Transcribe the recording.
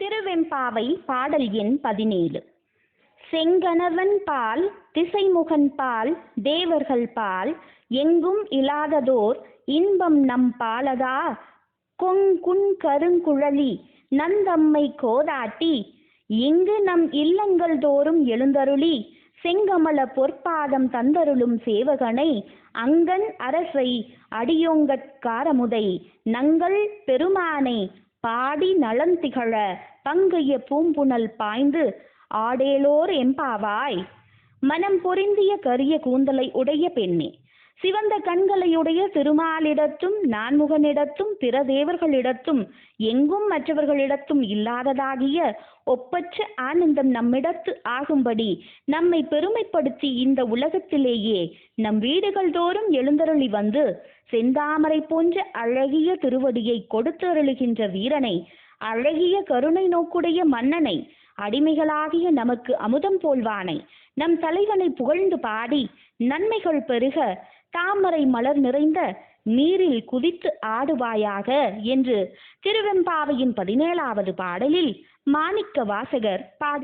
திருவெம்பாவை பாடல் எண் பதினேழு. செங்கணவன் பால் திசைமுகன் பால் தேவர்கள் பால் எங்கும் இலாததோர் இன்பம் நம் பாலதா? கொங்குண் கருங்குழலி நந்தம்மை கோதாட்டி இங்கு நம் இல்லங்கள் தோறும் எழுந்தருளி செங்கமல பொற்பாதம் தந்தருளும் சேவகனை அங்கன் அரசை அடியோங்கட்காரமுதை நங்கள் பெருமானை பாடி நலந்திகழ பங்கைய பூம்புணல் பாய்ந்து ஆடேலோர் எம்பாவாய் மனம் பொருந்திய கரிய கூந்தலை உடைய பெண்ணே. சிவந்த கண்களையுடைய திருமாலிடத்தும் நான்முகனிடத்தும் பிற தேவர்களிடத்தும் எங்கும் மற்றவர்களிடத்தும் இல்லாததாகிய ஒப்பற்ற ஆனந்தம் நம்மிடத்து ஆகும்படி நம்மை பெருமைப்படுத்தி இந்த உலகத்திலேயே நம் வீடுகள் தோறும் எழுந்தருளி வந்து செந்தாமரை போன்ற அழகிய திருவடியை கொடுத்து அருளுகின்ற வீரனை அழகிய கருணை நோக்குடைய மன்னனை அடிமைகளாகிய நமக்கு அமுதம் போல்வானை நம் தலைவனை புகழ்ந்து பாடி நன்மைகள் பெருக தாமரை மலர் நிறைந்த நீரில் குதித்து ஆடுவாயாக என்று திருவெம்பாவையின் பதினேழாவது பாடலில் மாணிக்க வாசகர் பாடி